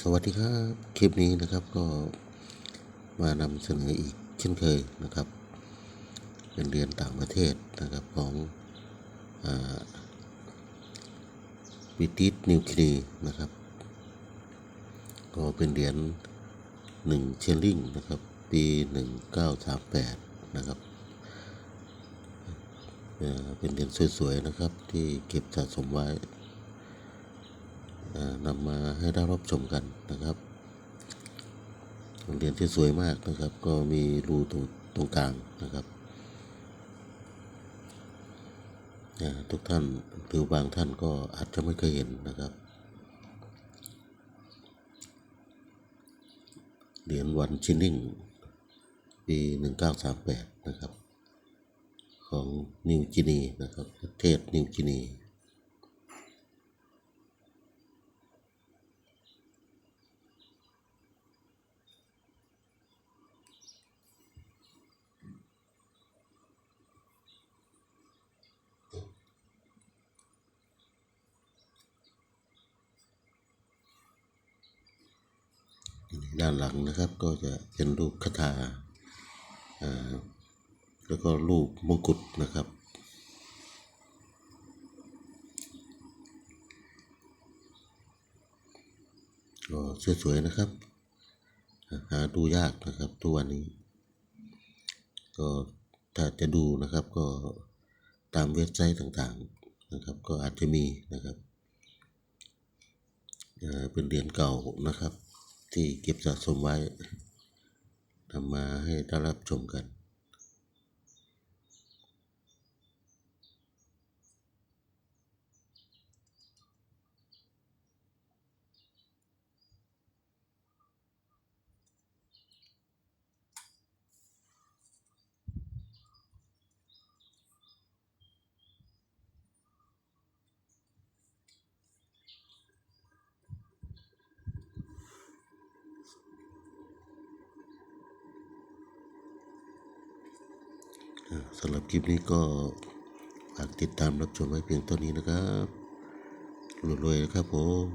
สวัสดีครับ คลิปนี้นะครับก็มานำเสนออีกเช่นเคยนะครับ เป็นเรียนต่างประเทศนะครับของบิติสนิวคลีนะครับ ก็เป็นเหรียญหนึ่งเชลลิงนะครับ ปีหนึ่งเก้าสามแปดนะครับเป็นเหรียญสวยๆนะครับที่เก็บสะสมไว้ นำมาให้ได้รับชมกันนะครับเหรียญที่สวยมากนะครับ ก็มีรูตรงตรงกลางนะครับทุกท่านหรือบางท่านก็อาจจะไม่เคยเห็นนะครับเหรียญวันชินนิ่งปีหนึ่งเก้าสามแปดนะครับ ของนิวจินีนะครับ ประเทศนิวจินี ด้านหลังนะครับ ก็จะเป็นรูปคาถาอ่าแล้วก็รูปมงกุฎนะครับ ก็สวยๆนะครับ หาดูยากนะครับทุกวันนี้ ก็ถ้าจะดูนะครับก็ตามเว็บไซต์ต่างๆนะครับ ก็อาจจะมีนะครับอ่าเป็นเหรียญเก่านะครับ ที่เก็บสะสมไว้นำมาให้ได้รับชมกัน สำหรับคลิปนี้ก็ฝากติดตามรับชมไว้เพียงเท่านี้นะครับรวยๆนะครับผม